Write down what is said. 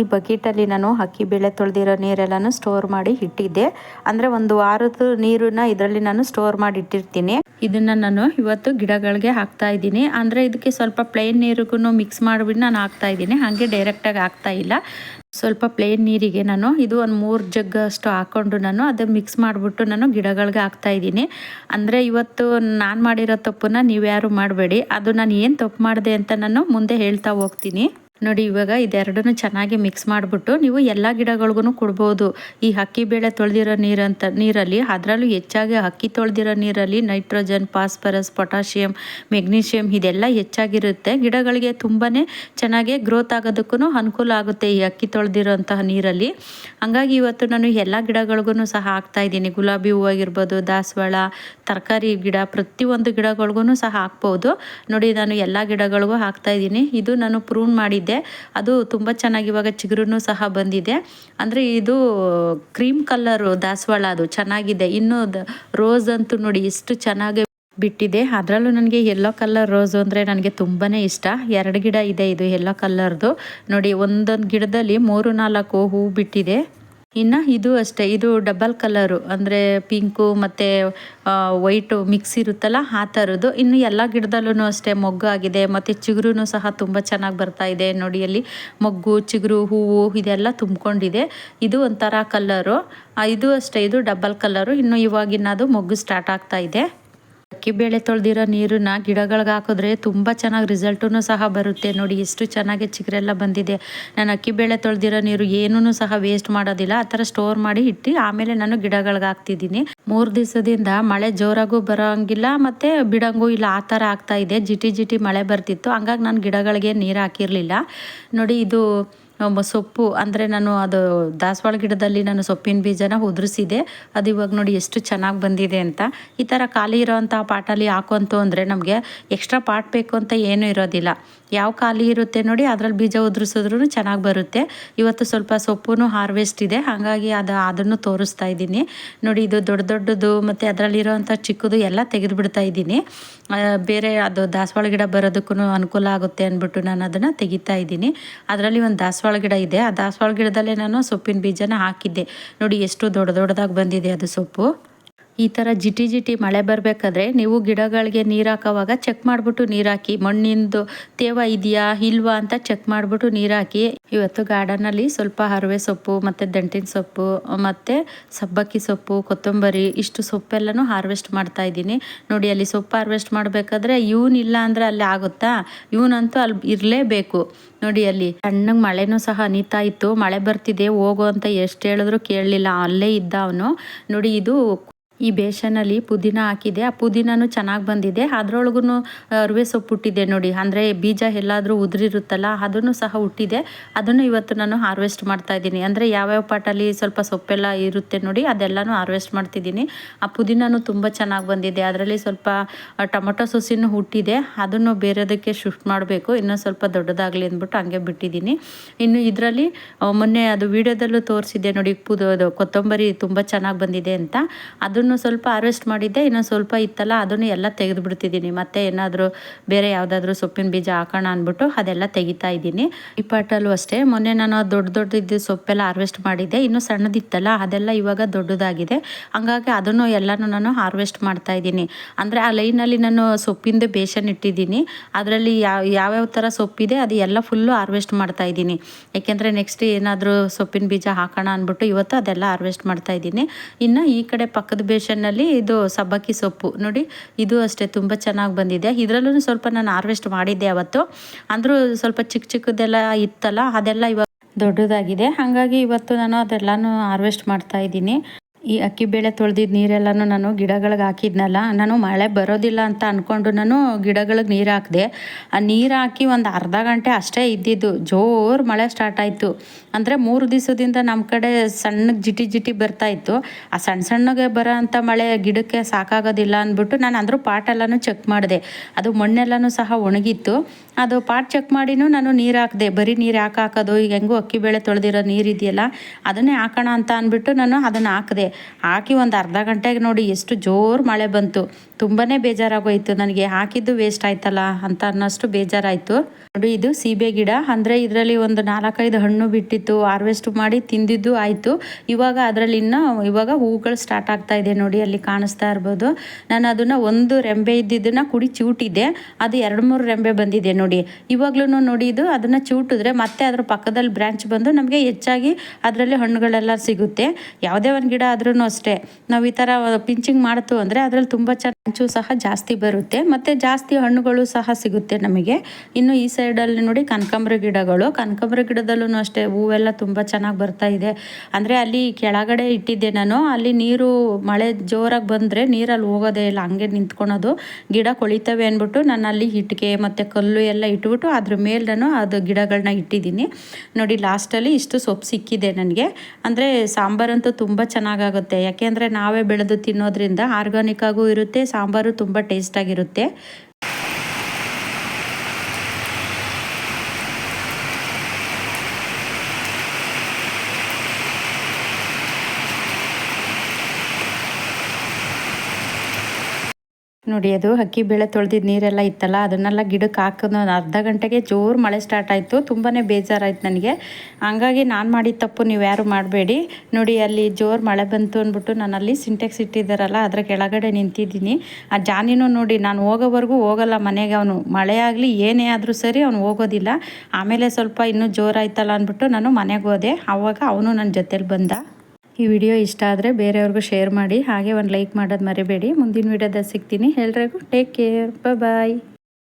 ಈ ಬಕೆಟಲ್ಲಿ ನಾನು ಅಕ್ಕಿ ಬೇಳೆ ತೊಳೆದಿರೋ ನೀರೆಲ್ಲನೂ ಸ್ಟೋರ್ ಮಾಡಿ ಇಟ್ಟಿದ್ದೆ. ಅಂದರೆ ಒಂದು ವಾರದ ನೀರನ್ನ ಇದರಲ್ಲಿ ನಾನು ಸ್ಟೋರ್ ಮಾಡಿ ಇಟ್ಟಿರ್ತೀನಿ. ಇದನ್ನು ನಾನು ಇವತ್ತು ಗಿಡಗಳಿಗೆ ಹಾಕ್ತಾ ಇದ್ದೀನಿ. ಅಂದರೆ ಇದಕ್ಕೆ ಸ್ವಲ್ಪ ಪ್ಲೇನ್ ನೀರಿಗೂ ಮಿಕ್ಸ್ ಮಾಡಿಬಿಟ್ಟು ನಾನು ಹಾಕ್ತಾ ಇದ್ದೀನಿ. ಹಾಗೆ ಡೈರೆಕ್ಟಾಗಿ ಹಾಕ್ತಾ ಇಲ್ಲ. ಸ್ವಲ್ಪ ಪ್ಲೇನ್ ನೀರಿಗೆ ನಾನು ಇದು ಒಂದು ಮೂರು ಜಗ್ ಅಷ್ಟು ಹಾಕ್ಕೊಂಡು ನಾನು ಅದು ಮಿಕ್ಸ್ ಮಾಡಿಬಿಟ್ಟು ನಾನು ಗಿಡಗಳಿಗೆ ಹಾಕ್ತಾ ಇದ್ದೀನಿ. ಅಂದರೆ ಇವತ್ತು ನಾನು ಮಾಡಿರೋ ತಪ್ಪನ್ನ ನೀವು ಯಾರು ಮಾಡಬೇಡಿ. ಅದು ನಾನು ಏನು ತಪ್ಪು ಮಾಡಿದೆ ಅಂತ ನಾನು ಮುಂದೆ ಹೇಳ್ತಾ ಹೋಗ್ತೀನಿ. ನೋಡಿ, ಇವಾಗ ಇದೆರಡನ್ನು ಚೆನ್ನಾಗಿ ಮಿಕ್ಸ್ ಮಾಡಿಬಿಟ್ಟು ನೀವು ಎಲ್ಲ ಗಿಡಗಳಿಗೂ ಕೊಡ್ಬೋದು. ಈ ಅಕ್ಕಿ ಬೇಳೆ ತೊಳೆದಿರೋ ನೀರಂತ ನೀರಲ್ಲಿ ಅದರಲ್ಲೂ ಹೆಚ್ಚಾಗಿ ಅಕ್ಕಿ ತೊಳೆದಿರೋ ನೀರಲ್ಲಿ ನೈಟ್ರೋಜನ್ ಫಾಸ್ಫರಸ್ ಪೊಟ್ಯಾಷಿಯಮ್ ಮೆಗ್ನೀಷಿಯಂ ಇದೆಲ್ಲ ಹೆಚ್ಚಾಗಿರುತ್ತೆ. ಗಿಡಗಳಿಗೆ ತುಂಬಾ ಚೆನ್ನಾಗಿ ಗ್ರೋತ್ ಆಗೋದಕ್ಕೂ ಅನುಕೂಲ ಆಗುತ್ತೆ ಈ ಅಕ್ಕಿ ತೊಳೆದಿರೋಂತಹ ನೀರಲ್ಲಿ. ಹಂಗಾಗಿ ಇವತ್ತು ನಾನು ಎಲ್ಲ ಗಿಡಗಳಿಗೂ ಸಹ ಹಾಕ್ತಾ ಇದ್ದೀನಿ. ಗುಲಾಬಿ ಹೂವಾಗಿರ್ಬೋದು ದಾಸವಾಳ, ತರಕಾರಿ ಗಿಡ, ಪ್ರತಿಯೊಂದು ಗಿಡಗಳಿಗೂ ಸಹ ಹಾಕ್ಬೋದು. ನೋಡಿ, ನಾನು ಎಲ್ಲ ಗಿಡಗಳಿಗೂ ಹಾಕ್ತಾ ಇದ್ದೀನಿ. ಇದು ನಾನು ಪ್ರೂನ್ ಮಾಡಿದ್ದೆ. ಅದು ತುಂಬ ಚೆನ್ನಾಗಿ ಇವಾಗ ಚಿಗುರು ಸಹ ಬಂದಿದೆ. ಅಂದರೆ ಇದು ಕ್ರೀಮ್ ಕಲ್ಲರು ದಾಸವಾಳ ಅದು ಚೆನ್ನಾಗಿದೆ. ಇನ್ನು ರೋಸ್ ಅಂತೂ ನೋಡಿ ಎಷ್ಟು ಚೆನ್ನಾಗಿ ಬಿಟ್ಟಿದೆ. ಅದರಲ್ಲೂ ನನಗೆ ಎಲ್ಲೋ ಕಲರ್ ರೋಸು ಅಂದರೆ ನನಗೆ ತುಂಬಾ ಇಷ್ಟ. ಎರಡು ಗಿಡ ಇದೆ ಇದು ಯೆಲ್ಲೋ ಕಲರ್ದು ನೋಡಿ ಒಂದೊಂದು ಗಿಡದಲ್ಲಿ ಮೂರು ನಾಲ್ಕು ಹೂ ಬಿಟ್ಟಿದೆ. ಇನ್ನು ಇದು ಅಷ್ಟೇ, ಇದು ಡಬಲ್ ಕಲರು ಅಂದರೆ ಪಿಂಕು ಮತ್ತು ವೈಟು ಮಿಕ್ಸ್ ಇರುತ್ತಲ್ಲ ಆ ಥರದ್ದು ಇನ್ನು ಎಲ್ಲ ಗಿಡದಲ್ಲೂ ಅಷ್ಟೇ ಮೊಗ್ಗು ಆಗಿದೆ, ಮತ್ತು ಚಿಗುರು ಸಹ ತುಂಬ ಚೆನ್ನಾಗಿ ಬರ್ತಾ ಇದೆ ನೋಡಿ ಅಲ್ಲಿ. ಮೊಗ್ಗು, ಚಿಗುರು, ಹೂವು ಇದೆಲ್ಲ ತುಂಬಿಕೊಂಡಿದೆ. ಇದು ಒಂಥರ ಕಲ್ಲರು ಇದು ಅಷ್ಟೇ, ಇದು ಡಬಲ್ ಕಲ್ಲರು ಇನ್ನು ಇವಾಗಿನದು ಮೊಗ್ಗು ಸ್ಟಾರ್ಟ್ ಆಗ್ತಾ ಇದೆ. ಅಕ್ಕಿ ಬೇಳೆ ತೊಳೆದಿರೋ ನೀರನ್ನ ಗಿಡಗಳಿಗೆ ಹಾಕಿದ್ರೆ ತುಂಬ ಚೆನ್ನಾಗಿ ರಿಸಲ್ಟೂ ಸಹ ಬರುತ್ತೆ. ನೋಡಿ ಎಷ್ಟು ಚೆನ್ನಾಗಿ ಚಿಗುರೆಲ್ಲ ಬಂದಿದೆ. ನಾನು ಅಕ್ಕಿ ಬೇಳೆ ತೊಳೆದಿರೋ ನೀರು ಏನೂ ಸಹ ವೇಸ್ಟ್ ಮಾಡೋದಿಲ್ಲ. ಆ ಥರ ಸ್ಟೋರ್ ಮಾಡಿ ಇಟ್ಟು ಆಮೇಲೆ ನಾನು ಗಿಡಗಳಿಗೆ ಹಾಕ್ತಿದ್ದೀನಿ. ಮೂರು ದಿವಸದಿಂದ ಮಳೆ ಜೋರಾಗೂ ಬರೋಂಗಿಲ್ಲ ಮತ್ತು ಬಿಡಂಗೂ ಇಲ್ಲ. ಆ ಥರ ಆಗ್ತಾ ಇದೆ. ಜಿಟಿ ಜಿಟಿ ಮಳೆ ಬರ್ತಿತ್ತು. ಹಂಗಾಗಿ ನಾನು ಗಿಡಗಳಿಗೆ ನೀರು ಹಾಕಿರಲಿಲ್ಲ. ನೋಡಿ, ಇದು ಸೊಪ್ಪು, ಅಂದರೆ ನಾನು ಅದು ದಾಸವಾಳ ಗಿಡದಲ್ಲಿ ನಾನು ಸೊಪ್ಪಿನ ಬೀಜನ ಉದುರಿಸಿದೆ. ಅದು ಇವಾಗ ನೋಡಿ ಎಷ್ಟು ಚೆನ್ನಾಗಿ ಬಂದಿದೆ ಅಂತ. ಈ ಥರ ಖಾಲಿ ಇರೋವಂಥ ಪಾಟಲ್ಲಿ ಹಾಕೊಂತು ಅಂದರೆ ನಮಗೆ ಎಕ್ಸ್ಟ್ರಾ ಪಾಟ್ ಬೇಕು ಅಂತ ಏನೂ ಇರೋದಿಲ್ಲ. ಯಾವ ಖಾಲಿ ಇರುತ್ತೆ ನೋಡಿ ಅದರಲ್ಲಿ ಬೀಜ ಉದುರಿಸಿದ್ರು ಚೆನ್ನಾಗಿ ಬರುತ್ತೆ. ಇವತ್ತು ಸ್ವಲ್ಪ ಸೊಪ್ಪು ಹಾರ್ವೆಸ್ಟ್ ಇದೆ. ಹಾಗಾಗಿ ಅದು, ಅದನ್ನು ತೋರಿಸ್ತಾ ಇದ್ದೀನಿ. ನೋಡಿ ಇದು ದೊಡ್ಡ ದೊಡ್ಡದು, ಮತ್ತು ಅದರಲ್ಲಿರೋವಂಥ ಚಿಕ್ಕದು ಎಲ್ಲ ತೆಗೆದು ಬಿಡ್ತಾ ಇದ್ದೀನಿ ಬೇರೆ ಅದು ದಾಸವಾಳ ಗಿಡ ಬರೋದಕ್ಕೂ ಅನುಕೂಲ ಆಗುತ್ತೆ ಅಂದ್ಬಿಟ್ಟು ನಾನು ಅದನ್ನು ತೆಗಿತಾ ಇದ್ದೀನಿ. ಅದರಲ್ಲಿ ಒಂದು ದಾಸವಾಳ ಗಿಡ ಇದೆ. ಆ ದಾಸವಾಳ ಗಿಡದಲ್ಲೇ ನಾನು ಸೊಪ್ಪಿನ ಬೀಜನ ಹಾಕಿದ್ದೆ. ನೋಡಿ, ಎಷ್ಟು ದೊಡ್ಡ ದೊಡ್ಡದಾಗಿ ಬಂದಿದೆ ಅದು ಸೊಪ್ಪು. ಈ ಥರ ಜಿಟಿ ಜಿಟಿ ಮಳೆ ಬರಬೇಕಾದ್ರೆ ನೀವು ಗಿಡಗಳಿಗೆ ನೀರು ಹಾಕೋವಾಗ ಚೆಕ್ ಮಾಡಿಬಿಟ್ಟು ನೀರು ಹಾಕಿ, ಮಣ್ಣಿಂದು ತೇವ ಇದೆಯಾ, ಇಲ್ವಾ ಅಂತ ಚೆಕ್ ಮಾಡಿಬಿಟ್ಟು ನೀರು ಹಾಕಿ. ಇವತ್ತು ಗಾರ್ಡನಲ್ಲಿ ಸ್ವಲ್ಪ ಹರವೆ ಸೊಪ್ಪು, ಮತ್ತು ದಂಟಿನ ಸೊಪ್ಪು, ಮತ್ತು ಸಬ್ಬಕ್ಕಿ ಸೊಪ್ಪು, ಕೊತ್ತಂಬರಿ, ಇಷ್ಟು ಸೊಪ್ಪೆಲ್ಲನೂ ಹಾರ್ವೆಸ್ಟ್ ಮಾಡ್ತಾ ಇದ್ದೀನಿ. ನೋಡಿ, ಅಲ್ಲಿ ಸೊಪ್ಪು ಹಾರ್ವೆಸ್ಟ್ ಮಾಡಬೇಕಾದ್ರೆ ಇವನ್ ಇಲ್ಲ ಅಂದರೆ ಅಲ್ಲಿ ಆಗುತ್ತಾ? ಇವನಂತೂ ಅಲ್ಲಿ ಇರಲೇಬೇಕು. ನೋಡಿ, ಅಲ್ಲಿ ಸಣ್ಣಗೆ ಮಳೆನೂ ಸಹ ಅನಿತಾ ಇತ್ತು. ಮಳೆ ಬರ್ತಿದೆ, ಹೋಗು ಅಂತ ಎಷ್ಟು ಹೇಳಿದ್ರು ಕೇಳಲಿಲ್ಲ. ಅಲ್ಲೇ ಇದ್ದ ಅವನು. ನೋಡಿ, ಇದು ಈ ಬೇಸನಲ್ಲಿ ಪುದೀನ ಹಾಕಿದೆ. ಆ ಪುದೀನೂ ಚೆನ್ನಾಗಿ ಬಂದಿದೆ. ಅದರೊಳಗೂ ಅರಿವೆ ಸೊಪ್ಪು ಹುಟ್ಟಿದೆ ನೋಡಿ. ಅಂದರೆ ಬೀಜ ಎಲ್ಲಾದರೂ ಉದುರಿರುತ್ತಲ್ಲ, ಅದನ್ನು ಸಹ ಹುಟ್ಟಿದೆ. ಅದನ್ನು ಇವತ್ತು ನಾನು ಹಾರ್ವೆಸ್ಟ್ ಮಾಡ್ತಾ ಇದ್ದೀನಿ. ಅಂದರೆ ಯಾವ್ಯಾವ ಪಾಟಲ್ಲಿ ಸ್ವಲ್ಪ ಸೊಪ್ಪೆಲ್ಲ ಇರುತ್ತೆ ನೋಡಿ, ಅದೆಲ್ಲನೂ ಹಾರ್ವೆಸ್ಟ್ ಮಾಡ್ತಿದ್ದೀನಿ. ಆ ಪುದೀನೂ ತುಂಬ ಚೆನ್ನಾಗಿ ಬಂದಿದೆ. ಅದರಲ್ಲಿ ಸ್ವಲ್ಪ ಟೊಮೊಟೊ ಸೊಸಿನೂ ಹುಟ್ಟಿದೆ. ಅದನ್ನು ಬೇರೆದಕ್ಕೆ ಶಿಫ್ಟ್ ಮಾಡಬೇಕು. ಇನ್ನೂ ಸ್ವಲ್ಪ ದೊಡ್ಡದಾಗಲಿ ಅಂದ್ಬಿಟ್ಟು ಹಂಗೆ ಬಿಟ್ಟಿದ್ದೀನಿ. ಇನ್ನು ಇದರಲ್ಲಿ ಮೊನ್ನೆ ಅದು ವಿಡಿಯೋದಲ್ಲೂ ತೋರಿಸಿದೆ ನೋಡಿ, ಪುದ ಕೊತ್ತಂಬರಿ ತುಂಬ ಚೆನ್ನಾಗಿ ಬಂದಿದೆ ಅಂತ. ಅದನ್ನು ಸ್ವಲ್ಪ ಹಾರ್ವೆಸ್ಟ್ ಮಾಡಿದ್ದೆ, ಇನ್ನೊಂದು ಸ್ವಲ್ಪ ಇತ್ತಲ್ಲ, ಅದನ್ನು ಎಲ್ಲ ತೆಗೆದು ಬಿಡ್ತಿದ್ದೀನಿ ಮತ್ತೆ ಏನಾದರೂ ಬೇರೆ ಯಾವುದಾದ್ರೂ ಸೊಪ್ಪಿನ ಬೀಜ ಹಾಕೋಣ ಅಂದ್ಬಿಟ್ಟು ಅದೆಲ್ಲ ತೆಗಿತಾ ಇದ್ದೀನಿ. ಈ ಪಾಟಲ್ಲೂ ಅಷ್ಟೇ. ಮೊನ್ನೆ ನಾನು ದೊಡ್ಡ ದೊಡ್ಡದಿದ್ದ ಸೊಪ್ಪೆಲ್ಲ ಹಾರ್ವೆಸ್ಟ್ ಮಾಡಿದ್ದೆ. ಇನ್ನು ಸಣ್ಣದಿತ್ತಲ್ಲ, ಅದೆಲ್ಲ ಇವಾಗ ದೊಡ್ಡದಾಗಿದೆ. ಹಂಗಾಗಿ ಅದನ್ನು ಎಲ್ಲನೂ ನಾನು ಹಾರ್ವೆಸ್ಟ್ ಮಾಡ್ತಾ ಇದ್ದೀನಿ. ಅಂದರೆ ಆ ಲೈನಲ್ಲಿ ನಾನು ಸೊಪ್ಪಿಂದ ಬೇಷನ್ ಇಟ್ಟಿದ್ದೀನಿ. ಅದರಲ್ಲಿ ಯಾವ ಯಾವ್ಯಾವ ಥರ ಸೊಪ್ಪಿದೆ, ಅದು ಎಲ್ಲ ಫುಲ್ಲು ಹಾರ್ವೆಸ್ಟ್ ಮಾಡ್ತಾ ಇದ್ದೀನಿ. ಯಾಕೆಂದರೆ ನೆಕ್ಸ್ಟ್ ಏನಾದರೂ ಸೊಪ್ಪಿನ ಬೀಜ ಹಾಕೋಣ ಅಂದ್ಬಿಟ್ಟು ಇವತ್ತು ಅದೆಲ್ಲ ಹಾರ್ವೆಸ್ಟ್ ಮಾಡ್ತಾ ಇದ್ದೀನಿ. ಇನ್ನು ಈ ಕಡೆ ಪಕ್ಕದ ಬೇಷನ್ ನಲ್ಲಿ ಇದು ಸಬ್ಬಕ್ಕಿ ಸೊಪ್ಪು. ನೋಡಿ, ಇದು ಅಷ್ಟೇ ತುಂಬ ಚೆನ್ನಾಗಿ ಬಂದಿದೆ. ಇದರಲ್ಲೂ ಸ್ವಲ್ಪ ನಾನು ಹಾರ್ವೆಸ್ಟ್ ಮಾಡಿದ್ದೆ ಅವತ್ತು. ಅಂದರೂ ಸ್ವಲ್ಪ ಚಿಕ್ಕ ಚಿಕ್ಕದೆಲ್ಲ ಇತ್ತಲ್ಲ, ಅದೆಲ್ಲ ಇವಾಗ ದೊಡ್ಡದಾಗಿದೆ. ಹಾಗಾಗಿ ಇವತ್ತು ನಾನು ಅದೆಲ್ಲನೂ ಹಾರ್ವೆಸ್ಟ್ ಮಾಡ್ತಾ ಇದ್ದೀನಿ. ಈ ಅಕ್ಕಿ ಬೇಳೆ ತೊಳೆದಿದ್ದ ನೀರೆಲ್ಲನೂ ನಾನು ಗಿಡಗಳಿಗೆ ಹಾಕಿದ್ನಲ್ಲ, ನಾನು ಮಳೆ ಬರೋದಿಲ್ಲ ಅಂತ ಅಂದ್ಕೊಂಡು ನಾನು ಗಿಡಗಳಿಗೆ ನೀರು ಹಾಕಿದೆ. ಆ ನೀರು ಹಾಕಿ ಒಂದು ಅರ್ಧ ಗಂಟೆ ಅಷ್ಟೇ ಇದ್ದಿದ್ದು. ಜೋರು ಮಳೆ ಸ್ಟಾರ್ಟ್ ಆಯಿತು. ಅಂದರೆ ಮೂರು ದಿವಸದಿಂದ ನಮ್ಮ ಕಡೆ ಸಣ್ಣಗೆ ಜಿಟಿ ಜಿಟಿ ಬರ್ತಾಯಿತ್ತು ಆ ಸಣ್ಣ ಸಣ್ಣಗೆ ಬರೋ ಅಂಥ ಮಳೆ ಗಿಡಕ್ಕೆ ಸಾಕಾಗೋದಿಲ್ಲ ಅಂದ್ಬಿಟ್ಟು ನಾನು ಅಂದರೂ ಪಾಟೆಲ್ಲನೂ ಚೆಕ್ ಮಾಡಿದೆ. ಅದು ಮಣ್ಣೆಲ್ಲನೂ ಸಹ ಒಣಗಿತ್ತು. ಅದು ಪಾಟ್ ಚೆಕ್ ಮಾಡಿನೂ ನಾನು ನೀರು ಹಾಕಿದೆ. ಬರೀ ನೀರು ಯಾಕೆ ಹಾಕೋದು? ಈಗ ಹೆಂಗೂ ಅಕ್ಕಿ ಬೇಳೆ ತೊಳೆದಿರೋ ನೀರು ಇದೆಯಲ್ಲ, ಅದನ್ನೇ ಹಾಕೋಣ ಅಂತ ಅಂದ್ಬಿಟ್ಟು ನಾನು ಅದನ್ನು ಹಾಕಿದೆ. ಹಾಕಿ ಒಂದು ಅರ್ಧ ಗಂಟೆಗೆ ನೋಡಿ ಎಷ್ಟು ಜೋರು ಮಳೆ ಬಂತು. ತುಂಬಾ ಬೇಜಾರಾಗೋಯ್ತು. ನನಗೆ ಹಾಕಿದ್ದು ವೇಸ್ಟ್ ಆಯ್ತಲ್ಲ ಅಂತ ಅನ್ನೋಷ್ಟು ಬೇಜಾರಾಯಿತು. ನೋಡಿ, ಇದು ಸೀಬೆ ಗಿಡ. ಅಂದರೆ ಇದರಲ್ಲಿ ಒಂದು ನಾಲ್ಕೈದು ಹಣ್ಣು ಬಿಟ್ಟಿತ್ತು. ಹಾರ್ವೆಸ್ಟ್ ಮಾಡಿ ತಿಂದಿದ್ದು ಆಯಿತು. ಇವಾಗ ಅದರಲ್ಲಿ ಇನ್ನೂ, ಇವಾಗ ಹೂಗಳು ಸ್ಟಾರ್ಟ್ ಆಗ್ತಾ ಇದೆ ನೋಡಿ, ಅಲ್ಲಿ ಕಾಣಿಸ್ತಾ ಇರ್ಬೋದು. ನಾನು ಅದನ್ನು ಒಂದು ರೆಂಬೆ ಇದ್ದಿದ್ದನ್ನು ಕುಡಿ ಚೂಟಿದೆ ಅದು ಎರಡು ಮೂರು ರೆಂಬೆ ಬಂದಿದೆ ನೋಡಿ. ಇವಾಗ್ಲೂ ನೋಡಿ, ಇದು ಅದನ್ನು ಚೂಟಿದ್ರೆ ಮತ್ತೆ ಅದರ ಪಕ್ಕದಲ್ಲಿ ಬ್ರ್ಯಾಂಚ್ ಬಂದು ನಮಗೆ ಹೆಚ್ಚಾಗಿ ಅದರಲ್ಲಿ ಹಣ್ಣುಗಳೆಲ್ಲ ಸಿಗುತ್ತೆ. ಯಾವುದೇ ಒಂದು ಗಿಡ ಆದ್ರೂ ಅಷ್ಟೇ. ನಾವು ಈ ಥರ ಪಿಂಚಿಂಗ್ ಮಾಡ್ತು ಅಂದರೆ ಅದರಲ್ಲಿ ತುಂಬ ಚೆನ್ನಾಗಿ ಸಹ ಜಾಸ್ತಿ ಬರುತ್ತೆ. ಮತ್ತು ಜಾಸ್ತಿ ಹಣ್ಣುಗಳು ಸಹ ಸಿಗುತ್ತೆ ನಮಗೆ. ಇನ್ನು ಈ ಸೈಡಲ್ಲಿ ನೋಡಿ ಕನಕಾಂಬರ ಗಿಡಗಳು. ಕನಕಾಂಬರ ಗಿಡದಲ್ಲೂ ಅಷ್ಟೇ ಹೂವೆಲ್ಲ ತುಂಬ ಚೆನ್ನಾಗಿ ಬರ್ತಾ ಇದೆ. ಅಂದರೆ ಅಲ್ಲಿ ಕೆಳಗಡೆ ಇಟ್ಟಿದ್ದೆ ನಾನು. ಅಲ್ಲಿ ನೀರು ಮಳೆ ಜೋರಾಗಿ ಬಂದರೆ ನೀರಲ್ಲಿ ಹೋಗೋದೇ ಇಲ್ಲ. ಹಂಗೆ ನಿಂತ್ಕೊಳೋದು. ಗಿಡ ಕೊಳಿತವೆ ಅಂದ್ಬಿಟ್ಟು ನಾನು ಅಲ್ಲಿ ಇಟ್ಟಿಗೆ ಮತ್ತು ಕಲ್ಲು ಎಲ್ಲ ಇಟ್ಬಿಟ್ಟು ಅದ್ರ ಮೇಲೆ ನಾನು ಅದು ಗಿಡಗಳನ್ನ ಇಟ್ಟಿದ್ದೀನಿ. ನೋಡಿ ಲಾಸ್ಟಲ್ಲಿ ಇಷ್ಟು ಸೊಪ್ಪು ಸಿಕ್ಕಿದೆ ನನಗೆ. ಅಂದರೆ ಸಾಂಬಾರಂತೂ ತುಂಬ ಚೆನ್ನಾಗಾಗುತ್ತೆ. ಯಾಕೆಂದರೆ ನಾವೇ ಬೆಳೆದು ತಿನ್ನೋದ್ರಿಂದ ಆರ್ಗಾನಿಕ್ ಆಗೂ ಇರುತ್ತೆ, ಸಾಂಬಾರು ತುಂಬ ಟೇಸ್ಟಾಗಿರುತ್ತೆ ನೋಡಿ, ಅದು ಅಕ್ಕಿ ಬೇಳೆ ತೊಳೆದಿದ್ದ ನೀರೆಲ್ಲ ಇತ್ತಲ್ಲ, ಅದನ್ನೆಲ್ಲ ಗಿಡಕ್ಕೆ ಹಾಕಿದ ಅರ್ಧ ಗಂಟೆಗೆ ಜೋರು ಮಳೆ ಸ್ಟಾರ್ಟ್ ಆಯಿತು. ತುಂಬಾ ಬೇಜಾರಾಯ್ತು ನನಗೆ. ಹಂಗಾಗಿ ನಾನು ಮಾಡಿದ ತಪ್ಪು ನೀವು ಯಾರು ಮಾಡಬೇಡಿ. ನೋಡಿ, ಅಲ್ಲಿ ಜೋರು ಮಳೆ ಬಂತು ಅಂದ್ಬಿಟ್ಟು ನಾನು ಅಲ್ಲಿ ಸಿಂಟೆಕ್ಸ್ ಇಟ್ಟಿದ್ದಾರಲ್ಲ, ಅದರ ಕೆಳಗಡೆ ನಿಂತಿದ್ದೀನಿ. ಆ ಜಾನಿನೂ ನೋಡಿ, ನಾನು ಹೋಗೋವರೆಗೂ ಹೋಗಲ್ಲ ಮನೆಗೆ ಅವನು. ಮಳೆ ಆಗಲಿ, ಏನೇ ಆದರೂ ಸರಿ ಅವನು ಹೋಗೋದಿಲ್ಲ. ಆಮೇಲೆ ಸ್ವಲ್ಪ ಇನ್ನೂ ಜೋರಾಯ್ತಲ್ಲ ಅಂದ್ಬಿಟ್ಟು ನಾನು ಮನೆಗೆ ಹೋದೆ. ಆವಾಗ ಅವನು ನನ್ನ ಜೊತೇಲಿ ಬಂದ. ಈ ವಿಡಿಯೋ ಇಷ್ಟ ಆದರೆ ಬೇರೆಯವ್ರಿಗೂ ಶೇರ್ ಮಾಡಿ, ಹಾಗೆ ಒಂದು ಲೈಕ್ ಮಾಡೋದು ಮರಿಬೇಡಿ. ಮುಂದಿನ ವಿಡಿಯೋದಲ್ಲಿ ಸಿಗ್ತೀನಿ. ಎಲ್ರಿಗೂ ಟೇಕ್ ಕೇರ್ ಬಾಯ್